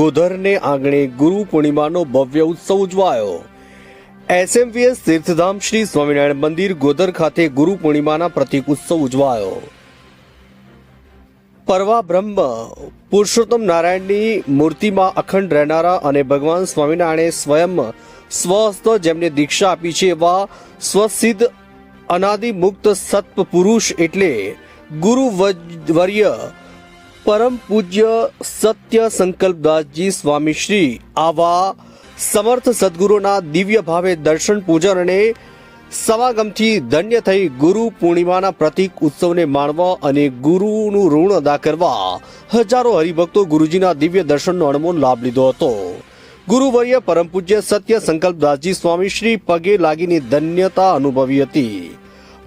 ગોધરને આંગણે ગુરુ પૂર્ણિમાનો ભવ્ય ઉત્સવ ઉજવાયો. એસએમવીએસ તીર્થધામ શ્રી સ્વામિનારાયણ મંદિર ગોધર ખાતે ગુરુ પૂર્ણિમાના પ્રતિક ઉત્સવ ઉજવાયો. પરવા બ્રહ્મ, પુરુષોત્તમ નારાયણની મૂર્તિમાં અખંડ રહેનારા અને ભગવાન સ્વામિનારાયણે સ્વયં સ્વહસ્ત જેમને દીક્ષા આપી છે એવા સ્વસિદ્ધ અનાદિ મુક્ત સત્પ પુરુષ એટલે ગુરુ વર્ય પરમ પૂજ્ય સત્ય સંકલ્પદાસજી સ્વામી શ્રી આવા સમર્થ સદગુરુના દિવ્ય ભાવે દર્શન, પૂજન અને સમાગમથી ધન્ય થઈ ગુરુ પૂર્ણિમાના પ્રતિક ઉત્સવને માણવા અને ગુરુનું ઋણ અદા કરવા હજારો હરિભક્તો ગુરુજીના દિવ્ય દર્શનનો અણમોલ લાભ લીધો હતો. ગુરુવર્ય પરમ પૂજ્ય સત્ય સંકલ્પદાસજી સ્વામી શ્રી પગે લાગીને ધન્યતા અનુભવી હતી.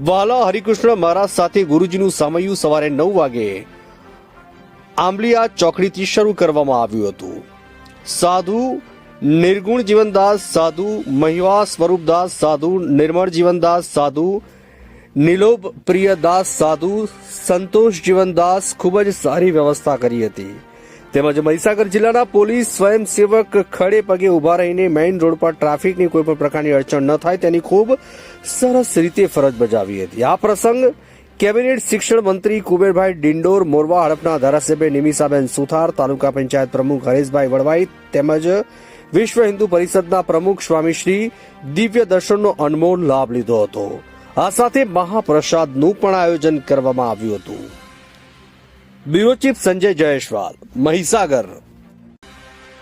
વાલા હરિકૃષ્ણ મહારાજ સાથે ગુરુજીનું સામયું સવારે નવ વાગે આંબલિયા ચોકડીથી શરૂ કરવામાં આવ્યું હતું. સાધુ નિર્ગુણ જીવનદાસ, સાધુ મહિવા સ્વરૂપદાસ, સાધુ નિર્મળ જીવનદાસ, સાધુ નિલોભ પ્રિયદાસ, સાધુ સંતોષ જીવનદાસ ખૂબ જ સારી વ્યવસ્થા કરી હતી. તેમજ મહીસાગર જિલ્લાના પોલીસ સ્વયંસેવક ખડે પગે ઊભા રહીને મેઇન રોડ પર ટ્રાફિકની કોઈ પણ પ્રકારની અડચણ ન થાય તેની ખૂબ સરસ રીતે ફરજ બજાવી હતી. આ પ્રસંગ કેબિનેટ શિક્ષણ મંત્રી કુબેરભાઈ ડિંડોર મોરવા હડપના ધારાસભ્ય નિમિષાબેન સુથાર, તાલુકા પંચાયત પ્રમુખ હરેશભાઈ વડવાઈ તેમજ વિશ્વ હિન્દુ પરિષદના પ્રમુખ સ્વામીશ્રી દિવ્ય દર્શનનો અનમોલ લાભ લીધો હતો. આ સાથે મહાપ્રસાદનું પણ આયોજન કરવામાં આવ્યું હતું. Bureau chief Sanjay Jayeshwal Mahisagar.